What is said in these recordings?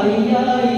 ay ay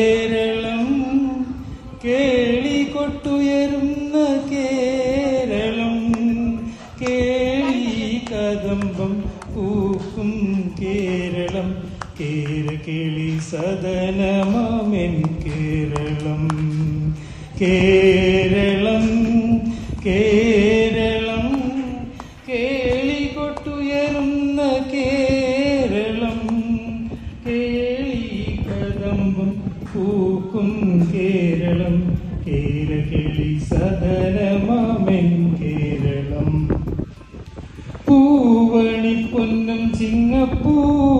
Keralam Keralam കേളികൊട്ടുയരുന്ന Keralam കേളി കദംബം പൂക്കും കേരളം കേരകിളി സദനമാമെൻ കേരളം. പൂവണി പൊന്നും ചിങ്ങപ്പൂവിളി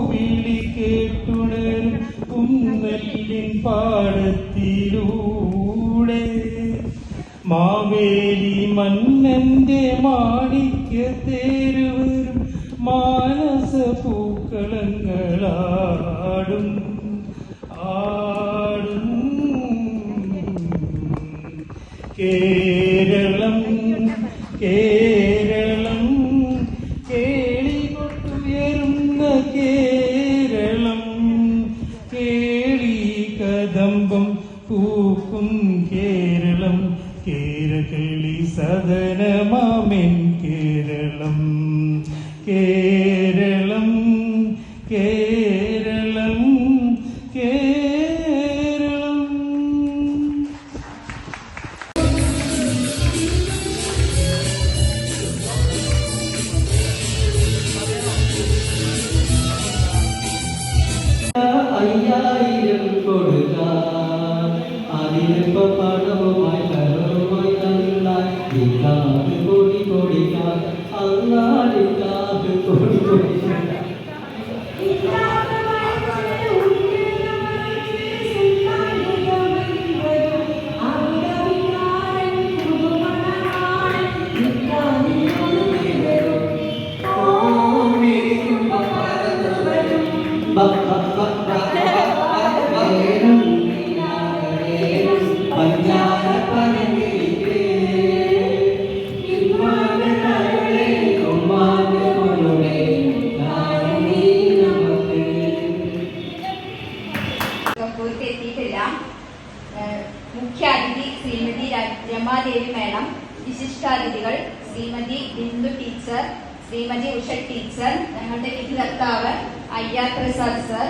മാനസ പൂക്കളങ്ങളാടും ആടും. കേരളം കേരളം കേളി കൊട്ടുയരുന്ന കേരളം കേളി കദംബം പൂക്കും കേരളം കേരകളി സദനമാമെൻ പണവുമായി കരവുമായി തന്നാൽ നിക്കാഹ് കൊടി കൊടിക്കാൻ അങ്ങാടിക്കാഹ് കൊടി കൊടിക്കാൻ പൂർത്തിയെത്തിയിട്ടില്ല ഉഷ ടീച്ചർ ഞങ്ങളുടെ വിധികർത്താവ് അയ്യാ പ്രസാദ് സർ.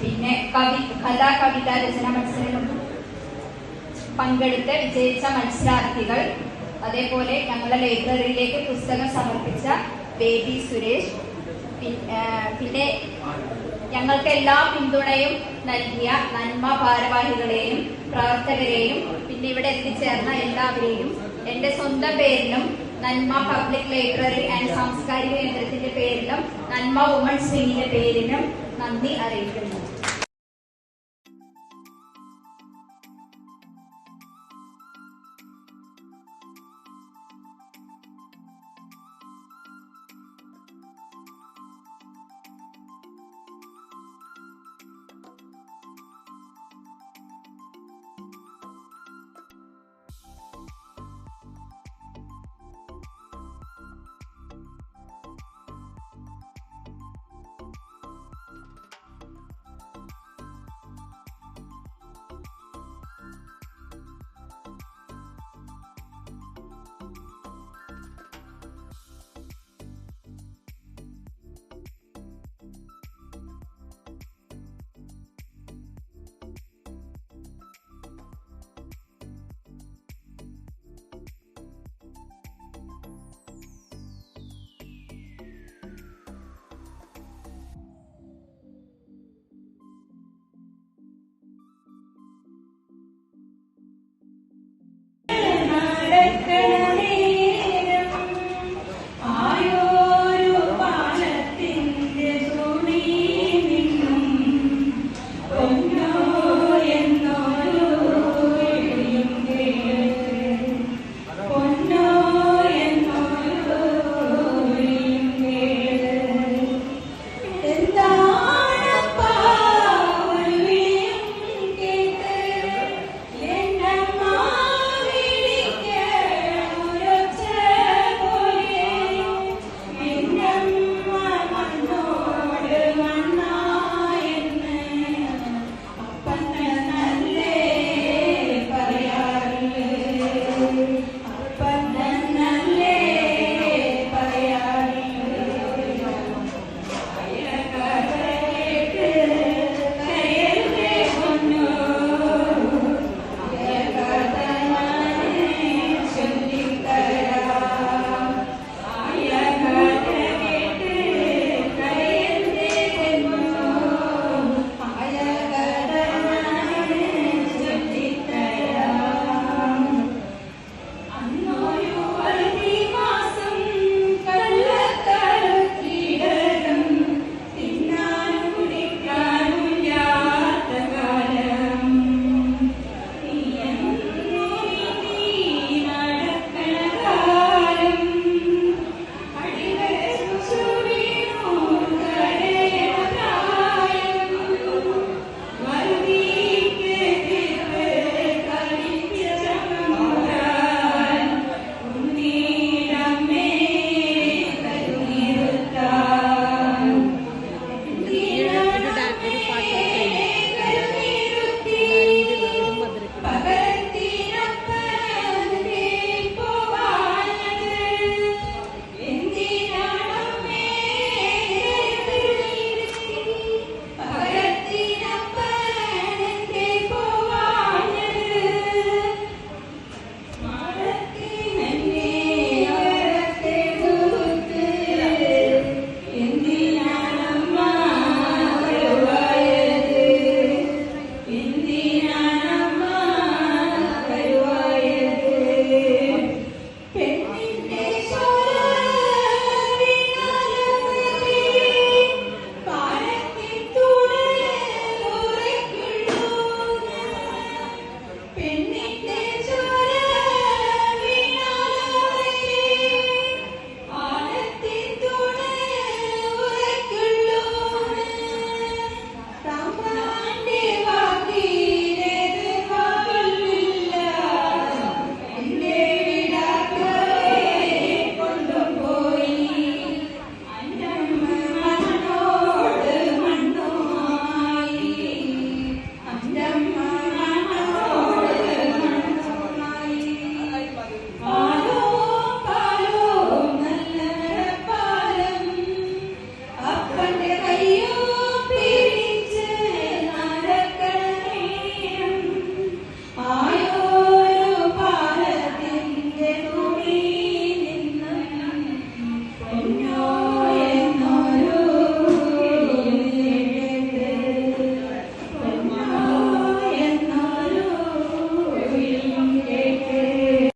പിന്നെ കവി കഥാ കവിതാ രചന മത്സരങ്ങൾ പങ്കെടുത്ത് വിജയിച്ച മത്സരാർത്ഥികൾ. അതേപോലെ ഞങ്ങളുടെ ലൈബ്രറിയിലേക്ക് പുസ്തകം സമർപ്പിച്ച ബേബി സുരേഷ്. പിന്നെ ഞങ്ങൾക്ക് എല്ലാ പിന്തുണയും നൽകിയ നന്മ ഭാരവാഹികളെയും പ്രവർത്തകരെയും പിന്നെ ഇവിടെ എത്തിച്ചേർന്ന എല്ലാവരെയും എന്റെ സ്വന്തം പേരിലും നന്മ പബ്ലിക് ലൈബ്രറി ആൻഡ് സാംസ്കാരിക കേന്ദ്രത്തിന്റെ പേരിലും നന്മ വുമൺസ് വിങ്ങിന്റെ പേരിലും നന്ദി അറിയിക്കുന്നു.